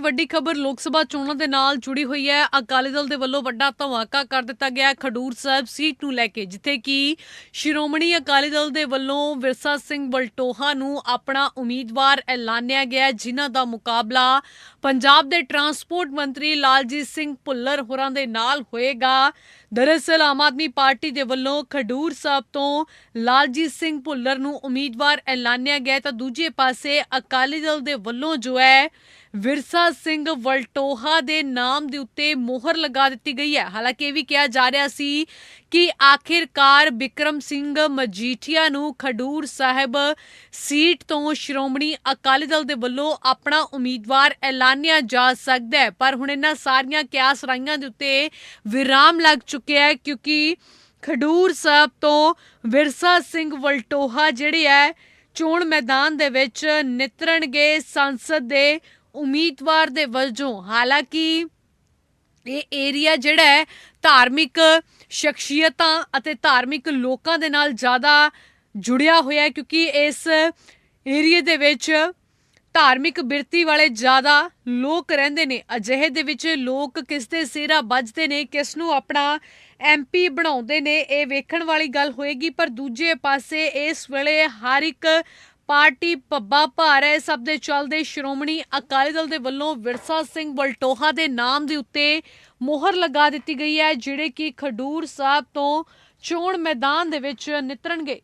ਵੱਡੀ ਖਬਰ ਲੋਕ ਸਭਾ ਚੋਣਾਂ ਦੇ ਨਾਲ ਜੁੜੀ ਹੋਈ ਹੈ। ਅਕਾਲੀ ਦਲ ਦੇ ਵੱਲੋਂ ਵੱਡਾ ਧਮਾਕਾ ਕਰ ਦਿੱਤਾ ਗਿਆ ਖਡੂਰ ਸਾਹਿਬ ਸੀਟ ਨੂੰ ਲੈ ਕੇ, ਜਿੱਥੇ ਕਿ ਸ਼੍ਰੋਮਣੀ ਅਕਾਲੀ ਦਲ ਦੇ ਵੱਲੋਂ ਵਿਰਸਾ ਸਿੰਘ ਬਲਟੋਹਾ ਨੂੰ ਆਪਣਾ ਉਮੀਦਵਾਰ ਐਲਾਨਿਆ ਗਿਆ ਜਿਨ੍ਹਾਂ ਦਾ ਮੁਕਾਬਲਾ ਪੰਜਾਬ ਦੇ ਟਰਾਂਸਪੋਰਟ ਮੰਤਰੀ ਲਾਲਜੀਤ ਸਿੰਘ ਭੁੱਲਰ ਹੋਰਾਂ ਦੇ ਨਾਲ ਹੋਏਗਾ। ਦਰਅਸਲ ਆਮ ਆਦਮੀ ਪਾਰਟੀ ਦੇ ਵੱਲੋਂ ਖਡੂਰ ਸਾਹਿਬ ਤੋਂ ਲਾਲਜੀਤ ਸਿੰਘ ਭੁੱਲਰ ਨੂੰ ਉਮੀਦਵਾਰ ਐਲਾਨਿਆ ਗਿਆ ਤਾਂ ਦੂਜੇ ਪਾਸੇ ਅਕਾਲੀ ਦਲ ਦੇ ਵੱਲੋਂ ਜੋ ਹੈ ਵਿਰਸਾ ਸਿੰਘ ਵਲਟੋਹਾ ਦੇ ਨਾਮ ਦੇ ਉੱਤੇ ਮੋਹਰ ਲਗਾ ਦਿੱਤੀ ਗਈ ਹੈ। ਹਾਲਾਂਕਿ ਇਹ ਵੀ ਕਿਹਾ ਜਾ ਰਿਹਾ ਸੀ ਕਿ ਆਖਿਰਕਾਰ ਬਿਕਰਮ ਸਿੰਘ ਮਜੀਠੀਆ ਨੂੰ ਖਡੂਰ ਸਾਹਿਬ ਸੀਟ ਤੋਂ ਸ਼੍ਰੋਮਣੀ ਅਕਾਲੀ ਦਲ ਦੇ ਵੱਲੋਂ ਆਪਣਾ ਉਮੀਦਵਾਰ ਐਲਾਨਿਆ ਜਾ ਸਕਦਾ ਹੈ। ਪਰ ਹੁਣ ਇਹਨਾਂ ਸਾਰੀਆਂ ਕਿਆਸ ਰਾਈਆਂ ਦੇ ਉੱਤੇ ਵਿਰਾਮ ਲੱਗ ਚੁੱਕਿਆ ਹੈ ਕਿਉਂਕਿ ਖਡੂਰ ਸਾਹਿਬ ਤੋਂ ਵਿਰਸਾ ਸਿੰਘ ਵਲਟੋਹਾ ਜਿਹੜੇ ਹੈ, ਚੋਣ ਮੈਦਾਨ ਦੇ ਵਿੱਚ ਨਿਤਰਨਗੇ ਸੰਸਦ ਦੇ ਉਮੀਦਵਾਰ ਦੇ ਵਜੋਂ, ਹਾਲਾਂਕਿ ਇਹ ਏਰੀਆ ਜਿਹੜਾ ਹੈ, ਧਾਰਮਿਕ ਸ਼ਖਸੀਅਤਾਂ ਅਤੇ ਧਾਰਮਿਕ ਲੋਕਾਂ ਦੇ ਨਾਲ ਜ਼ਿਆਦਾ ਜੁੜਿਆ ਹੋਇਆ ਹੈ ਕਿਉਂਕਿ ਇਸ ਏਰੀਏ ਦੇ ਵਿੱਚ ਧਾਰਮਿਕ ਬਿਰਤੀ ਵਾਲੇ ਜ਼ਿਆਦਾ ਲੋਕ ਰਹਿੰਦੇ ਨੇ। ਅਜਿਹੇ ਦੇ ਵਿੱਚ ਲੋਕ ਕਿਸ ਦੇ ਸਿਰਾ ਵੱਜਦੇ ਨੇ, ਕਿਸ ਨੂੰ ਆਪਣਾ ਐਮਪੀ ਬਣਾਉਂਦੇ ਨੇ, ਇਹ ਵੇਖਣ ਵਾਲੀ ਗੱਲ ਹੋਏਗੀ। ਪਰ ਦੂਜੇ ਪਾਸੇ ਇਸ ਵੇਲੇ ਹਰ ਇੱਕ ਪਾਰਟੀ ਪੱਬਾ ਭਾਰ ਹੈ। ਸਭ ਦੇ ਚੱਲਦੇ ਸ਼੍ਰੋਮਣੀ ਅਕਾਲੀ ਦਲ ਦੇ ਵੱਲੋਂ ਵਿਰਸਾ ਸਿੰਘ ਬਲਟੋਹਾ ਦੇ ਨਾਮ ਦੇ ਉੱਤੇ ਮੋਹਰ ਲਗਾ ਦਿੱਤੀ ਗਈ ਹੈ, ਜਿਹੜੇ ਕਿ ਖਡੂਰ ਸਾਹਿਬ ਤੋਂ ਚੋਣ ਮੈਦਾਨ ਦੇ ਵਿੱਚ ਨਿਤਰਨਗੇ।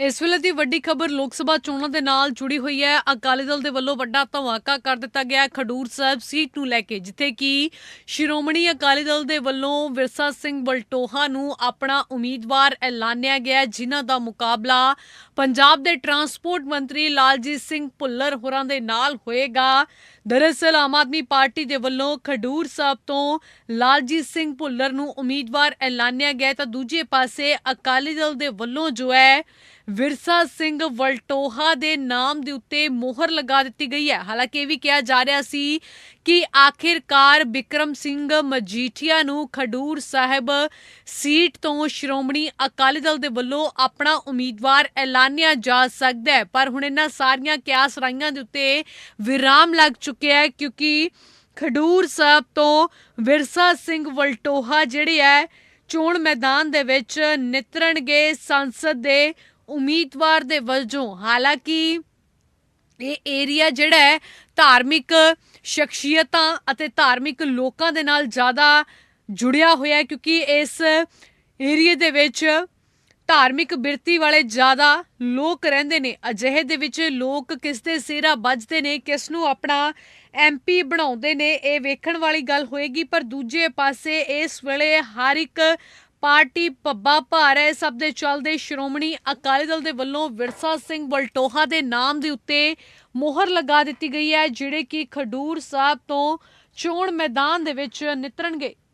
ਇਸ ਵੇਲੇ ਦੀ ਵੱਡੀ ਖਬਰ ਲੋਕ ਸਭਾ ਚੋਣਾਂ ਦੇ ਨਾਲ ਜੁੜੀ ਹੋਈ ਹੈ। ਅਕਾਲੀ ਦਲ ਦੇ ਵੱਲੋਂ ਵੱਡਾ ਧਮਾਕਾ ਕਰ ਦਿੱਤਾ ਗਿਆ। ਖਡੂਰ ਸਾਹਿਬ ਸੀਟ ਨੂੰ ਲੈ ਕੇ, ਜਿੱਥੇ ਕਿ ਸ਼੍ਰੋਮਣੀ ਅਕਾਲੀ ਦਲ ਦੇ ਵੱਲੋਂ ਵਿਰਸਾ ਸਿੰਘ ਬਲਟੋਹਾ ਨੂੰ ਆਪਣਾ ਉਮੀਦਵਾਰ ਐਲਾਨਿਆ ਗਿਆ, ਜਿਨ੍ਹਾਂ ਦਾ ਮੁਕਾਬਲਾ ਪੰਜਾਬ ਦੇ ਟਰਾਂਸਪੋਰਟ ਮੰਤਰੀ ਲਾਲਜੀਤ ਸਿੰਘ ਭੁੱਲਰ ਹੋਰਾਂ ਦੇ ਨਾਲ ਹੋਏਗਾ। ਦਰਅਸਲ ਆਮ ਆਦਮੀ ਪਾਰਟੀ ਦੇ ਵੱਲੋਂ ਖਡੂਰ ਸਾਹਿਬ ਤੋਂ ਲਾਲਜੀਤ ਸਿੰਘ ਭੁੱਲਰ ਨੂੰ ਉਮੀਦਵਾਰ ਐਲਾਨਿਆ ਗਿਆ ਤਾਂ ਦੂਜੇ ਪਾਸੇ ਅਕਾਲੀ ਦਲ ਦੇ ਵੱਲੋਂ ਜੋ ਹੈ ਵਿਰਸਾ ਸਿੰਘ ਵਲਟੋਹਾ ਦੇ ਨਾਮ ਦੇ ਉੱਤੇ ਮੋਹਰ ਲਗਾ ਦਿੱਤੀ ਗਈ ਹੈ। ਹਾਲਾਂਕਿ ਇਹ ਵੀ ਕਿਹਾ ਜਾ ਰਿਹਾ ਸੀ ਕਿ ਆਖਿਰਕਾਰ ਬਿਕਰਮ ਸਿੰਘ ਮਜੀਠੀਆ ਨੂੰ ਖਡੂਰ ਸਾਹਿਬ ਸੀਟ ਤੋਂ ਸ਼੍ਰੋਮਣੀ ਅਕਾਲੀ ਦਲ ਦੇ ਵੱਲੋਂ ਆਪਣਾ ਉਮੀਦਵਾਰ ਐਲਾਨਿਆ ਜਾ ਸਕਦਾ ਹੈ। ਪਰ ਹੁਣ ਇਹਨਾਂ ਸਾਰੀਆਂ ਕਿਆਸ ਰਾਈਆਂ ਦੇ ਉੱਤੇ ਵਿਰਾਮ ਲੱਗ ਚੁੱਕਿਆ ਹੈ ਕਿਉਂਕਿ ਖਡੂਰ ਸਾਹਿਬ ਤੋਂ ਵਿਰਸਾ ਸਿੰਘ ਵਲਟੋਹਾ ਜਿਹੜੇ ਹੈ, ਚੋਣ ਮੈਦਾਨ ਦੇ ਵਿੱਚ ਨਿਤਰਨਗੇ ਸੰਸਦ ਦੇ ਉਮੀਦਵਾਰ ਦੇ ਵਜੋਂ, ਹਾਲਾਂਕਿ ਇਹ ਏਰੀਆ ਜਿਹੜਾ ਹੈ, ਧਾਰਮਿਕ ਸ਼ਖਸੀਅਤਾਂ ਅਤੇ ਧਾਰਮਿਕ ਲੋਕਾਂ ਦੇ ਨਾਲ ਜ਼ਿਆਦਾ ਜੁੜਿਆ ਹੋਇਆ ਹੈ, ਕਿਉਂਕਿ ਇਸ ਏਰੀਏ ਦੇ ਵਿੱਚ ਧਾਰਮਿਕ ਬਿਰਤੀ ਵਾਲੇ ਜ਼ਿਆਦਾ ਲੋਕ ਰਹਿੰਦੇ ਨੇ। ਅਜਿਹੇ ਦੇ ਵਿੱਚ ਲੋਕ ਕਿਸ ਦੇ ਸਿਰਾ ਵੱਜਦੇ ਨੇ, ਕਿਸ ਨੂੰ ਆਪਣਾ ਐਮਪੀ ਬਣਾਉਂਦੇ ਨੇ, ਇਹ ਵੇਖਣ ਵਾਲੀ ਗੱਲ ਹੋਏਗੀ। ਪਰ ਦੂਜੇ ਪਾਸੇ ਇਸ ਵੇਲੇ ਹਰ ਇੱਕ ਪਾਰਟੀ ਪੱਬਾ ਭਾਰ ਹੈ। ਸਭ ਦੇ ਚੱਲਦੇ ਸ਼੍ਰੋਮਣੀ ਅਕਾਲੀ ਦਲ ਦੇ ਵੱਲੋਂ ਵਿਰਸਾ ਸਿੰਘ ਬਲਟੋਹਾ ਦੇ ਨਾਮ ਦੇ ਉੱਤੇ ਮੋਹਰ ਲਗਾ ਦਿੱਤੀ ਗਈ ਹੈ, ਜਿਹੜੇ ਕਿ ਖਡੂਰ ਸਾਹਿਬ ਤੋਂ ਚੋਣ ਮੈਦਾਨ ਦੇ ਵਿੱਚ ਨਿਤਰਨਗੇ।